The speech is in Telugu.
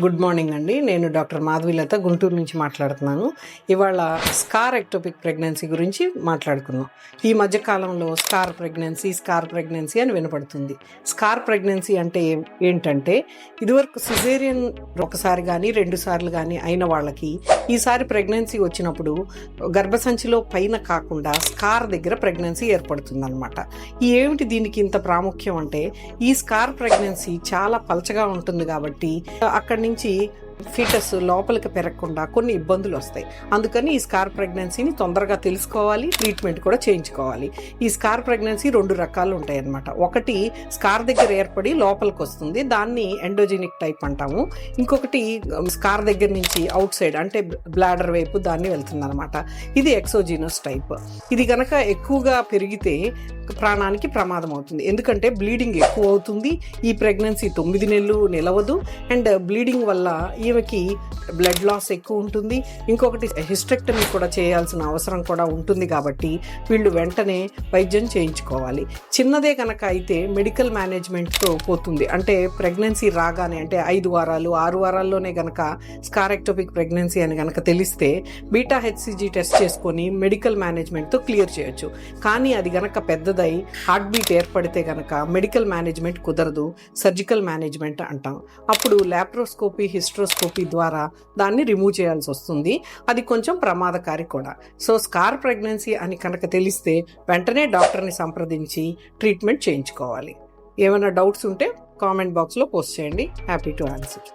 గుడ్ మార్నింగ్ అండి. నేను డాక్టర్ మాధవీలత గుంటూరు నుంచి మాట్లాడుతున్నాను. ఇవాళ స్కార్ ఎక్టోపిక్ ప్రెగ్నెన్సీ గురించి మాట్లాడుకుందాం. ఈ మధ్య కాలంలో స్కార్ ప్రెగ్నెన్సీ స్కార్ ప్రెగ్నెన్సీ అని వినపడుతుంది. స్కార్ ప్రెగ్నెన్సీ అంటే ఏంటంటే ఇదివరకు సిజేరియన్ ఒకసారి కానీ రెండు సార్లు కానీ అయిన వాళ్ళకి ఈసారి ప్రెగ్నెన్సీ వచ్చినప్పుడు గర్భసంచిలో పైన కాకుండా స్కార్ దగ్గర ప్రెగ్నెన్సీ ఏర్పడుతుందన్నమాట. ఈ ఏమిటి దీనికి ఇంత ప్రాముఖ్యం అంటే ఈ స్కార్ ప్రెగ్నెన్సీ చాలా పలచగా ఉంటుంది కాబట్టి అక్కడి నుంచి ఫీటస్ లోపలికి పెరగకుండా కొన్ని ఇబ్బందులు వస్తాయి. అందుకని ఈ స్కార్ ప్రెగ్నెన్సీని తొందరగా తెలుసుకోవాలి ట్రీట్మెంట్ కూడా చేయించుకోవాలి. ఈ స్కార్ ప్రెగ్నెన్సీ రెండు రకాలు ఉంటాయి అన్నమాట ఒకటి స్కార్ దగ్గర ఏర్పడి లోపలికి వస్తుంది దాన్ని ఎండోజెనిక్ టైప్ అంటాము. ఇంకొకటి స్కార్ దగ్గర నుంచి అవుట్ సైడ్ అంటే బ్లాడర్ వైపు దాన్ని వెళ్తుంది అనమాట ఇది ఎక్సోజినస్ టైప్. ఇది కనుక ఎక్కువగా పెరిగితే ప్రాణానికి ప్రమాదం అవుతుంది. ఎందుకంటే బ్లీడింగ్ ఎక్కువ అవుతుంది ఈ ప్రెగ్నెన్సీ తొమ్మిది నెలలు నిలవదు. అండ్ బ్లీడింగ్ వల్ల ఈ ఈమెకి బ్లడ్ లాస్ ఎక్కువ ఉంటుంది. ఇంకొకటి హిస్టెక్టమీ కూడా చేయాల్సిన అవసరం కూడా ఉంటుంది కాబట్టి వీళ్ళు వెంటనే వైద్యం చేయించుకోవాలి. చిన్నదే కనుక అయితే మెడికల్ మేనేజ్మెంట్తో పోతుంది. అంటే ప్రెగ్నెన్సీ రాగానే అంటే ఐదు వారాలు ఆరు వారాల్లోనే గనక స్కారెక్టోపిక్ ప్రెగ్నెన్సీ అని గనక తెలిస్తే బీటా హెచ్సిజీ టెస్ట్ చేసుకొని మెడికల్ మేనేజ్మెంట్తో క్లియర్ చేయొచ్చు. కానీ అది గనక పెద్దదై హార్ట్ బీట్ ఏర్పడితే గనక మెడికల్ మేనేజ్మెంట్ కుదరదు. సర్జికల్ మేనేజ్మెంట్ అంటాం. అప్పుడు లాప్రోస్కోపీ ద్వారా దాన్ని రిమూవ్ చేయాల్సి వస్తుంది. అది కొంచెం ప్రమాదకారి కూడా. సో స్కార్ ప్రెగ్నెన్సీ అని కనుక తెలిస్తే వెంటనే డాక్టర్ని సంప్రదించి ట్రీట్మెంట్ చేయించుకోవాలి. ఏమైనా డౌట్స్ ఉంటే కామెంట్ బాక్స్లో పోస్ట్ చేయండి. Happy to answer.